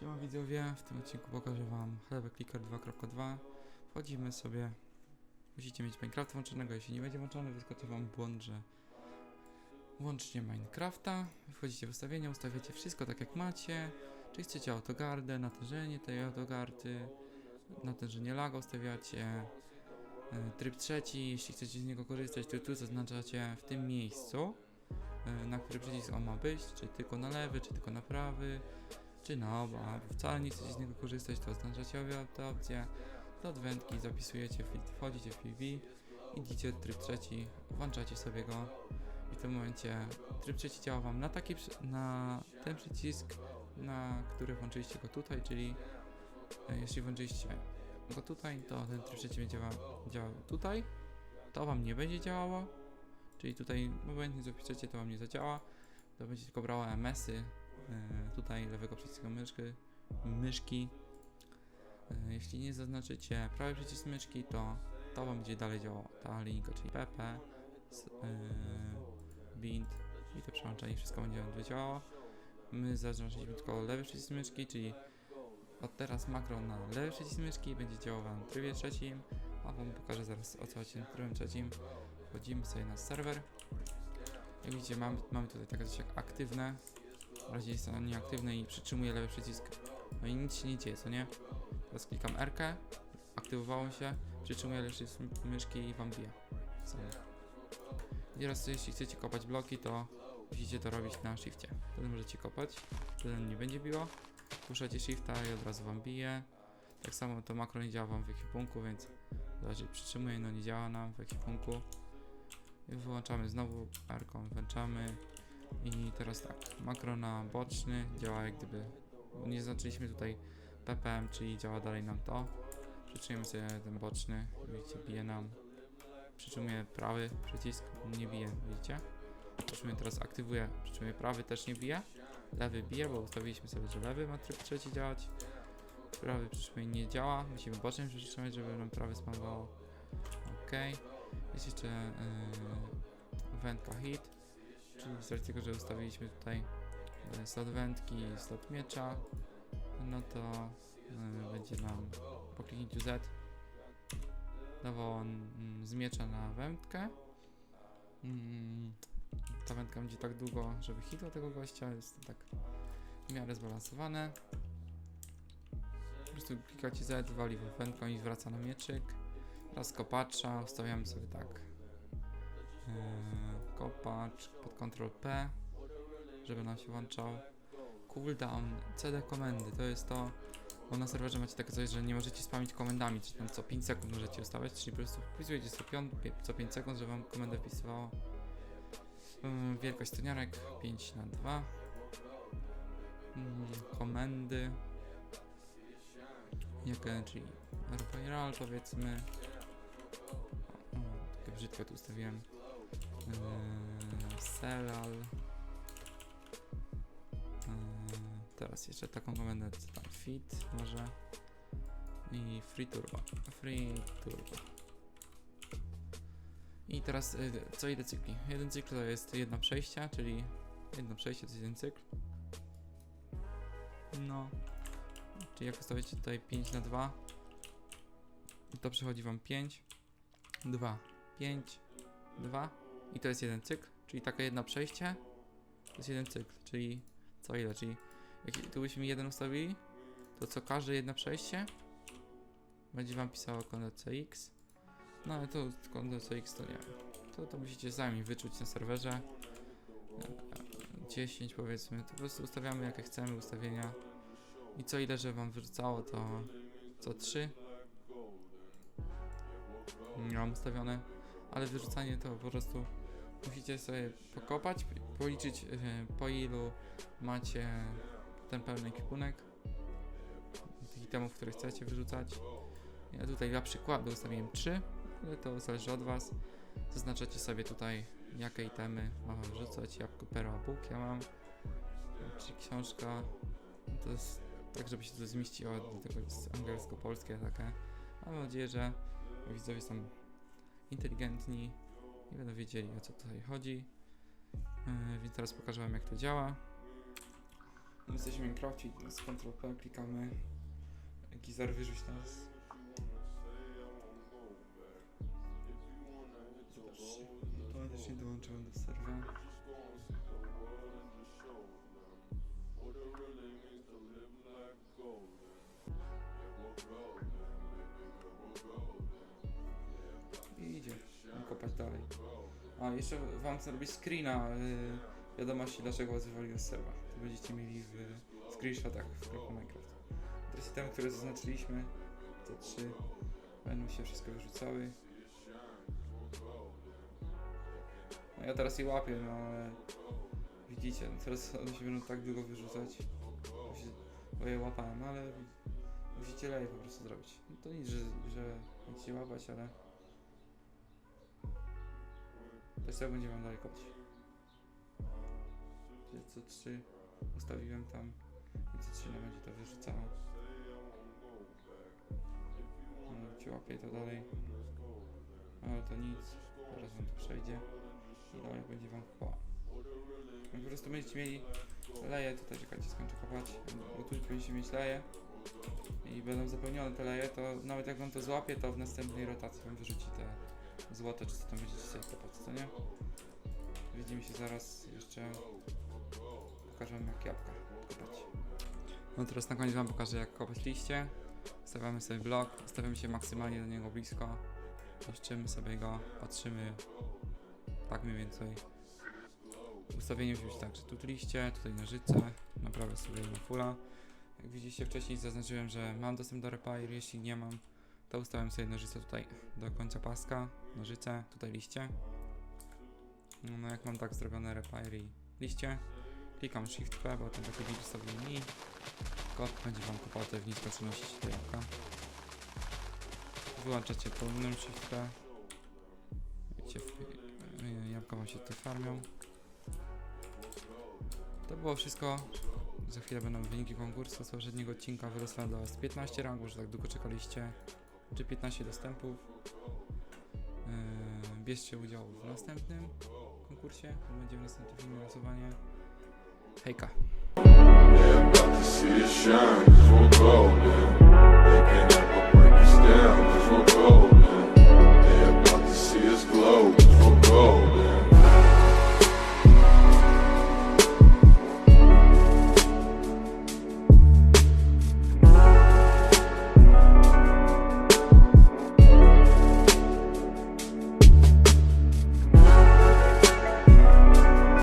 Siema widzowie, w tym odcinku pokażę wam chlebek Clicker 2.2 Wchodzimy sobie. Musicie mieć Minecraft włączonego, jeśli nie będzie włączony wyskoczy wam błąd, że Włączcie Minecrafta. Wchodzicie w ustawienia, ustawiacie wszystko tak jak macie. Czy chcecie autogardę, natężenie tej autogardy Natężenie laga ustawiacie e, Tryb trzeci, jeśli chcecie z niego korzystać to tu zaznaczacie w tym miejscu e, na który przycisk on ma być, czy tylko na lewy, czy tylko na prawy czy oba, albo wcale nie chcecie z niego korzystać, to oznaczacie obie te opcje. Do odwędki zapisujecie, wchodzicie w PV, idziecie tryb trzeci, włączacie sobie go i w tym momencie tryb trzeci działa wam na taki, na ten przycisk, na który włączyliście go tutaj, czyli e, jeśli włączyliście go tutaj, to ten tryb trzeci będzie działa, działał tutaj, to wam nie będzie działało, czyli tutaj obojętnie co piszecie, to wam nie zadziała, to będzie tylko brało MS-y, tutaj lewego przycisku myszki, myszki. E, Jeśli nie zaznaczycie prawy przycisk myszki, to to wam będzie dalej działało. Ta linijka, czyli PP, e, bind i to przełączenie, wszystko będzie wam działało. My zaznaczyliśmy tylko lewy przycisk myszki, czyli od teraz makro na lewy przycisk myszki będzie działał wam w trybie trzecim, a wam pokażę zaraz o co chodzi tym trybem trzecim. Wchodzimy sobie na serwer. Jak widzicie, mamy, mamy tutaj takie coś jak aktywne, w razie jest ona nieaktywna i przytrzymuję lewy przycisk. No i nic się nie dzieje, co nie? Teraz klikam R, aktywowało się, przytrzymuję lewy przycisk myszki i wam bije. Sobie. I teraz jeśli chcecie kopać bloki, to musicie to robić na shifcie. Wtedy możecie kopać, wtedy nie będzie biło. Puszczacie shifta i od razu wam bije. Tak samo to makro nie działa wam w ekwipunku, więc zależy, przytrzymuję, no nie działa nam w ekwipunku. I wyłączamy znowu R, włączamy. I teraz tak, makro na boczny działa jak gdyby, nie zaznaczyliśmy tutaj ppm, czyli działa dalej nam to. Przytrzymujemy sobie ten boczny, widzicie, bije nam. Przytrzymuję prawy przycisk, nie bije, widzicie? Przytrzymuję teraz, aktywuję, przytrzymuję prawy, też nie bije. Lewy bije, bo ustawiliśmy sobie, że lewy ma tryb trzeci działać. Prawy przytrzymuję nie działa, musimy boczny przytrzymać, żeby nam prawy spamowało. Ok. Jest jeszcze yy, wędka hit z tego, że ustawiliśmy tutaj e, slot wędki slot miecza, no to e, będzie nam po kliknięciu Z dawał on mm, z miecza na wędkę. Mm, ta wędka będzie tak długo, żeby hitła tego gościa, jest to tak w miarę zbalansowane. Po prostu klikacie Z, wali wędką i zwraca na mieczyk. Teraz kopacza, ustawiamy sobie tak Yy, kopacz pod Ctrl P, żeby nam się włączał. Cooldown, CD komendy, to jest to, bo na serwerze macie takie coś, że nie możecie spamić komendami, czy tam co 5 sekund możecie ustawiać, czyli po prostu wpisujecie co, piąt, pie- co 5 sekund, żeby wam komendę wpisywało. Yy, wielkość stoniarek 5 na 2 yy, Komendy. Jakie, czyli RPRAL powiedzmy. O, takie brzydkie tu ustawiłem. Yy, Selal. Yy, teraz jeszcze taką komendę, co tam, fit może. I free turbo. Free turbo. I teraz y, co ile cykli? Jeden cykl to jest jedno przejście, czyli jedno przejście to jest jeden cykl. No. Czyli jak ustawicie tutaj 5 na 2 to przechodzi wam 5, 2, 5, 2 i to jest jeden cykl, czyli takie jedno przejście to jest jeden cykl, czyli co ile, czyli jak tu byśmy jeden ustawili, to co każde jedno przejście będzie wam pisało kod CX. No ale to kod CX to nie wiem. To, to musicie sami wyczuć na serwerze. E, 10 powiedzmy, to po prostu ustawiamy jakie chcemy ustawienia. I co ile, że wam wyrzucało, to co 3. Nie mam ustawione, ale wyrzucanie to po prostu musicie sobie pokopać, policzyć e, po ilu macie ten pełny ekwipunek tych itemów, które chcecie wyrzucać. Ja tutaj dla przykładu ustawiłem 3, ale to zależy od Was. Zaznaczacie sobie tutaj jakie itemy mam wyrzucać. Jabłko, perła, Bóg ja mam. Czy książka. To jest tak, żeby się to zmieściło, dlatego jest angielsko-polskie takie. Mam nadzieję, że widzowie są inteligentni i będą wiedzieli o co tutaj chodzi. Yy, więc teraz pokażę Wam jak to działa. My jesteśmy w z Ctrl P klikamy. Gizar wyrzuć nas. Automatycznie dołączyłem do serwera. Dalej. A jeszcze wam robić screena yy, wiadomości dlaczego was wywaliło z serwa. To będziecie mieli w screenshotach w kroku Minecraft. Teraz temy, które zaznaczyliśmy, te trzy będą się wszystko wyrzucały. No ja teraz je łapię, no ale widzicie, no teraz one się będą tak długo wyrzucać, bo je łapałem, ale musicie leje po prostu zrobić. No to nic, że, że będziecie łapać, ale też tak będzie wam dalej kopać. Co trzy ustawiłem tam, i co trzy nam będzie to wyrzucało. No, ci łapię to dalej. Ale to nic, zaraz wam to przejdzie i dalej będzie wam kopało. No, po prostu będziecie mieli leje, tutaj czekajcie, skończę kopać, bo tu będziecie mieć leje i będą zapełnione te leje, to nawet jak wam to złapie, to w następnej rotacji wam wyrzuci te złote, czy co tam będziecie sobie kopać, co nie? Widzimy się zaraz jeszcze, pokażę wam jak jabłka kopać. No teraz na koniec wam pokażę jak kopać liście. Stawiamy sobie blok, stawiamy się maksymalnie do niego blisko, niszczymy sobie go, patrzymy tak mniej więcej. Ustawienie musi być tak, że tu liście, tutaj nożyce, naprawię sobie na fulla. Jak widzieliście wcześniej zaznaczyłem, że mam dostęp do repair, jeśli nie mam, to ustawiam sobie nożyce tutaj do końca paska, nożyce, tutaj liście. No, no jak mam tak zrobione repair i liście, klikam Shift P, bo ten taki widz sobie mi. Kot będzie wam te w niskoczynności te jabłka. Wyłączacie pełnym Shift P. Widzicie, w- y, jabłka wam się tutaj farmią. To było wszystko. Za chwilę będą wyniki konkursu. Z poprzedniego odcinka wyrosłem do Was 15 rangów, że tak długo czekaliście. Czy 15 dostępów. Yy, bierzcie udział w następnym konkursie. Będzie w następnym losowanie. Hejka!